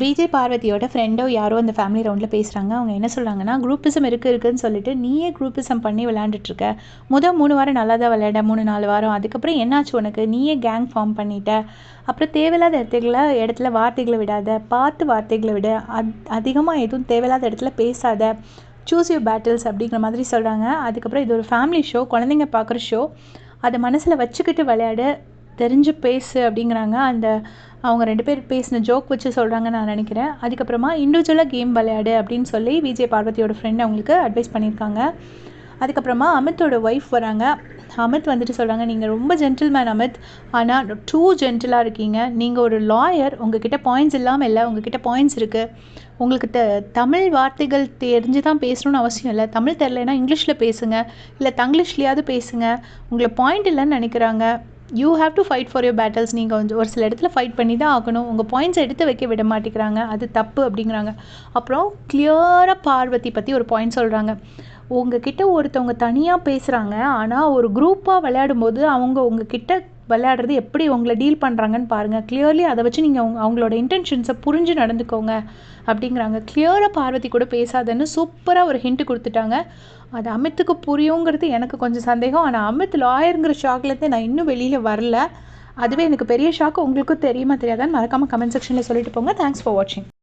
விஜய் பார்வதியோட ஃப்ரெண்டோ யாரோ அந்த ஃபேமிலி ரவுண்டில் பேசுகிறாங்க அவங்க என்ன சொல்கிறாங்கன்னா குரூப்பிசம் இருக்குது இருக்குன்னு சொல்லிட்டு நீயே குரூப்பிசம் பண்ணி விளையாண்டுட்ருக்க முதல் மூணு வாரம் நல்லா தான் விளையாட மூணு நாலு வாரம். அதுக்கப்புறம் என்னாச்சு உனக்கு? நீயே கேங் ஃபார்ம் பண்ணிட்ட. அப்புறம் தேவையில்லாத இடத்துகளை இடத்துல வார்த்தைகளை விடாத. பார்த்து வார்த்தைகளை விட. அத் அதிகமாக எதுவும் தேவையில்லாத இடத்துல பேசாத. சூஸ் யூ பேட்டில்ஸ் அப்படிங்கிற மாதிரி சொல்கிறாங்க அதுக்கப்புறம் இது ஒரு ஃபேமிலி ஷோ குழந்தைங்க பார்க்குற ஷோ அதை மனசில் வச்சுக்கிட்டு விளையாடு. தெரிஞ்சு பேசு அப்படிங்கிறாங்க. அந்த அவங்க ரெண்டு பேர் பேசின ஜோக் வச்சு சொல்கிறாங்கன்னு நான் நினைக்கிறேன். அதுக்கப்புறமா இண்டிவிஜுவலாக கேம் விளையாடு அப்படின்னு சொல்லி விஜய் பார்வதியோட ஃப்ரெண்ட் அவங்களுக்கு அட்வைஸ் பண்ணியிருக்காங்க. அதுக்கப்புறமா அமித்தோட ஒய்ஃப் வராங்க. அமித் வந்துட்டு சொல்கிறாங்க நீங்கள் ரொம்ப ஜென்டில்மேன் அமித். ஆனால் டூ ஜென்டிலாக இருக்கீங்க. நீங்கள் ஒரு லாயர் உங்ககிட்ட பாயிண்ட்ஸ் இல்லாமல் இல்லை. உங்ககிட்ட பாயிண்ட்ஸ் இருக்குது உங்களுக்கு த தமிழ் வார்த்தைகள் தெரிஞ்சு தான் பேசணும்னு அவசியம் இல்லை. தமிழ் தெரிலனா இங்கிலீஷில் பேசுங்க. இல்லை தங்கிலீஷ்லேயாவது பேசுங்க. உங்களை பாயிண்ட் இல்லைன்னு நினைக்கிறாங்க. You have to fight for your battles நீங்கள் கொஞ்சம் ஒரு சில இடத்துல ஃபைட் பண்ணி தான் ஆகணும் உங்கள் பாயிண்ட்ஸ் எடுத்து வைக்க விட மாட்டேங்கிறாங்க. அது தப்பு அப்படிங்கிறாங்க. அப்புறம் கிளியராக பார்வதி பற்றி ஒரு பாயிண்ட் சொல்கிறாங்க உங்ககிட்ட ஒருத்தவங்க தனியாக பேசுகிறாங்க ஆனால் ஒரு குரூப்பாக விளையாடும்போது அவங்க உங்ககிட்ட விளையாடுறது எப்படி உங்களை டீல் பண்ணுறாங்கன்னு பாருங்கள் கிளியர்லி அதை வச்சு நீங்கள் அவங்க அவங்களோட இன்டென்ஷன்ஸை புரிஞ்சு நடந்துக்கோங்க. அப்படிங்கிறாங்க. கிளியராக பார்வதி கூட பேசாதன்னு சூப்பராக ஒரு ஹிண்ட்டு கொடுத்துட்டாங்க. அது அமித்துக்கு புரியுங்கிறது எனக்கு கொஞ்சம் சந்தேகம். ஆனால் அமித் லாயருங்கிற ஷாக்லேருந்து நான் இன்னும் வெளியில் வரல. அதுவே எனக்கு பெரிய ஷாக்கு உங்களுக்கும் தெரியுமா தெரியாதான்னு மறக்காமல் கமெண்ட் செக்ஷனில் சொல்லிட்டு போங்க. தேங்க்ஸ் ஃபார் வாட்சிங்